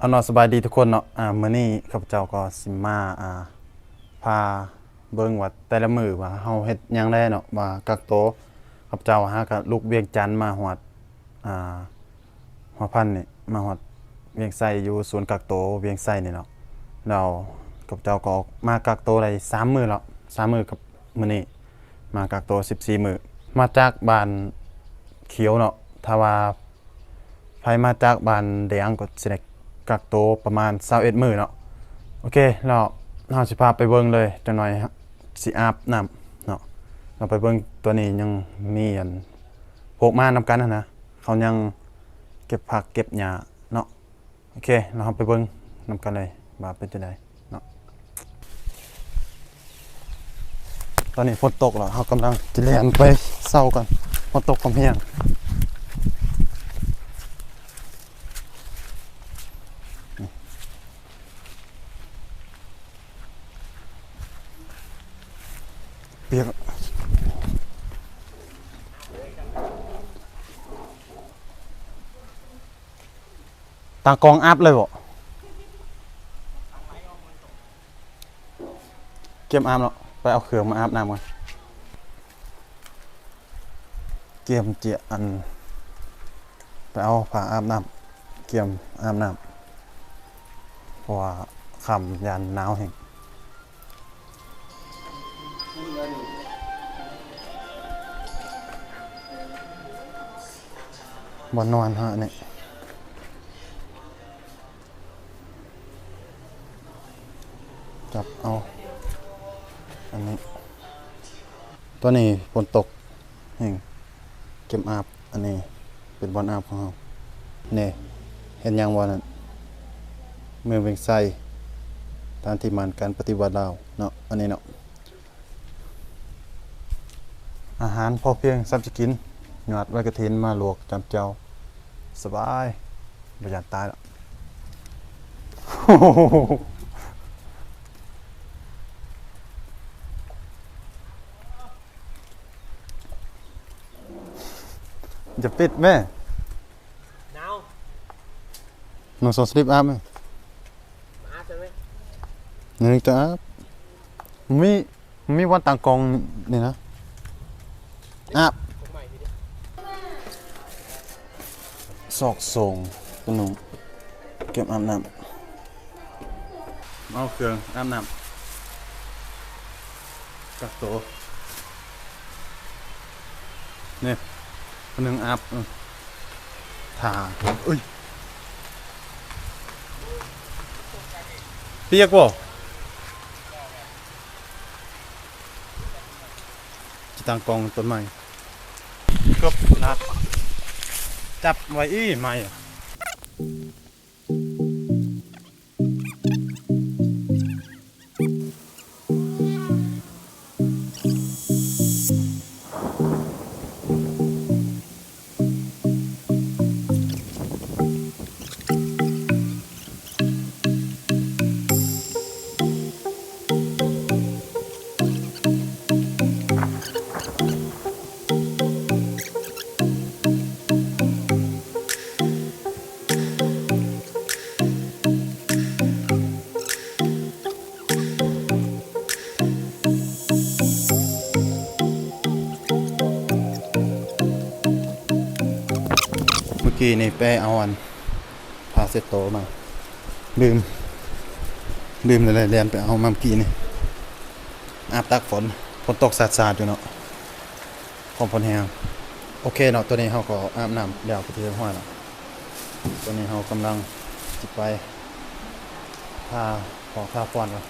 เอานาะสบายดีทุกคนเนาะ อ่ามื้อนี้ข้าพเจ้าก็สิมา อ่า พาเบิ่งว่าแต่ละมื้อว่าเฮาเฮ็ดหยังได้เนาะว่ากักโตวข้าพเจ้าหากับลูกเวียงจันทน์มาฮอด อ่าหัวพันนี่มาฮอดเวียงไสอยู่ศูนย์กักโตวเวียงไสนี่เนาะแล้วข้าพเจ้าก็ออกมากักโตวได้สามมื้อแล้วสามมื้อกับมื้อนี้ มากักโตว14มื้อมาจากบ้านเขียวเนาะถ้าว่าไผมาจากบ้านแดงก็สิได้ กักโตวประมาณ21มื้อเนาะโอเคแล้วเราสิพาไปเบิ่งเลยจังหน่อยฮะสิอาบน้ำเนาะเราไปเบิ่งตัวนี้ยังมีอันพวกมานำกันนะนะเขายังเก็บผักเก็บหญ้าเนาะโอเคเราไปเบิ่งนำกันเลยว่าเป็นจังไดเนาะตอนนี้ฝนตกแล้วเรากำลังจะเรียนไปเศร้ากันฝนตกความเฮียง เปียกตากองอัพเลยบ่เก็บอาบเนาะไปเอาเครื่องมาอาบน้ำก่อนเกียมเจียอันไปเอาผ้าอาบน้ำเกียมอาบน้ำเพราะว่าคำยันหนาวแห่ง บนนอนฮะเนี่ยจับเอา อันนี้ตัวนี้ฝนตกเห่งเก็บอาบ อันนี้ เป็นบอลอาบของเราเนี่ยเห็นยังวันนั้นเมืองเวียงไซตามที่มันการปฏิบัติเราเนาะอันนี้เนาะ อาหารพอเพียงซ้ำจะกินหยอดไว้กระถินมาลวกจำเจ้า สบายประหยัดตายแล้วจะปิดแม่หนาวหนูสอสลิปอาบไหมมาอาบใช่ไหมหนึ่งจะอาบมีมีวันต่างกองนี่นะ อาบซอกส่งตัวหนูเก็บอาบน้ำเอาเครื่องอาบน้ำกักโตวนี่คนหนึ่งอาบถ่าเอ้ยเปียกบ่จิตังกองต้นไม้ กบนัดจับไว้อีไม่อะเมื่ กี้นี่ไปเอาอันพาเซตโตมา ลืม ลืมเลยเรียนไปเอามาเมื่อกี้นี่อาบตักฝนฝนตกสาดสาดอยู่เนาะความฝนแห้งโอเคเนาะตัวนี้เขาก็อาบน้ำเดี๋ยวไปเที่ห้อยเนาะตัวนี้เขากำลังจิไปพาขอพาฟอนก่อน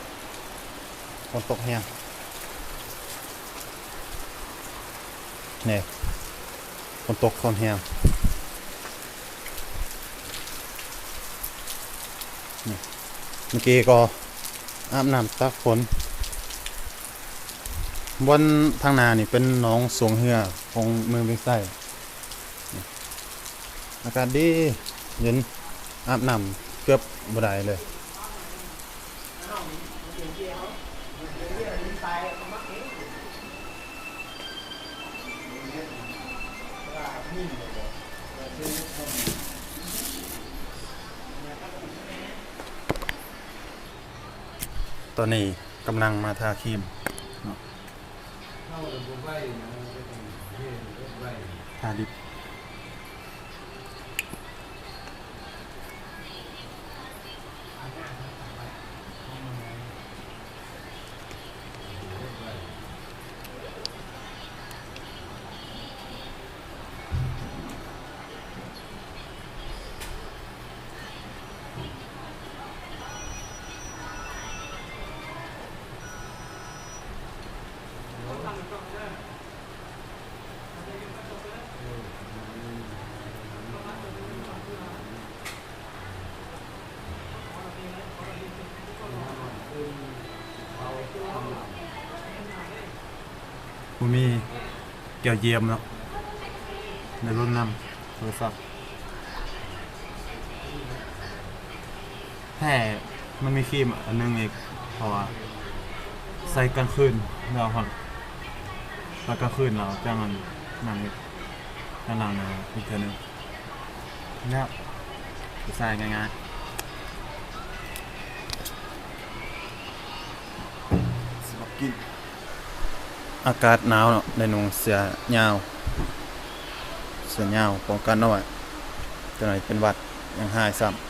ฝนตกแห้งเนี่ยฝนตกความแห้ง เมื่อกี้ก็อาบน้ำตักฝนบนทางนานี่เป็นหน้องสวงเหือของเมืองเวียงไส้อากาศดีเย็นอาบน้ำเกือบบ่ได้เลย ตอนนี้กำลังมาทาครีมเข้าร บ่มีเกี่ยวเยี่ยมเนาะในรุ่นนำโทรศัพท์แท้มันมีครีมอันนึงอีกเพราะว่าใส่กลางคืนเราฮอดใส่กลางคืนเราจังอันนั่นอีกจังหลังนะอีกเทื่อหนึงแล้วใส่ง่ายๆสำหรับกิน อากาศหนาวเนาะในนุ่งเสื้อยาวเสื้อยาวป้องกันเอาไว้จะหน่อยเป็นหวัดยังหายซ้ำ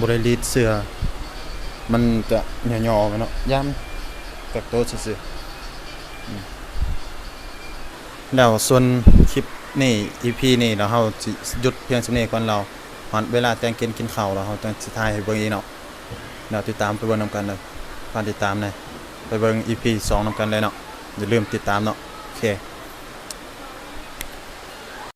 บริลีดเสื้อมันจะหย่อๆกันเนาะย่ำ กักตัวซื่อแล้วส่วนคลิปนี่อีพีนี่เราเฮาสิหยุดเพียงสำนี้ก่อนเราหอนเวลาแต่งกินกินข้าวเราเฮาต้องสิถ่ายให้เบิ่งอีเนาะเราติดตามไปเบิ่งนํกันเลยฝากติดตามเลยไปเบิ่ง EP 2นํกันเลยเนาะอย่าลืมติดตามเนาะโอเค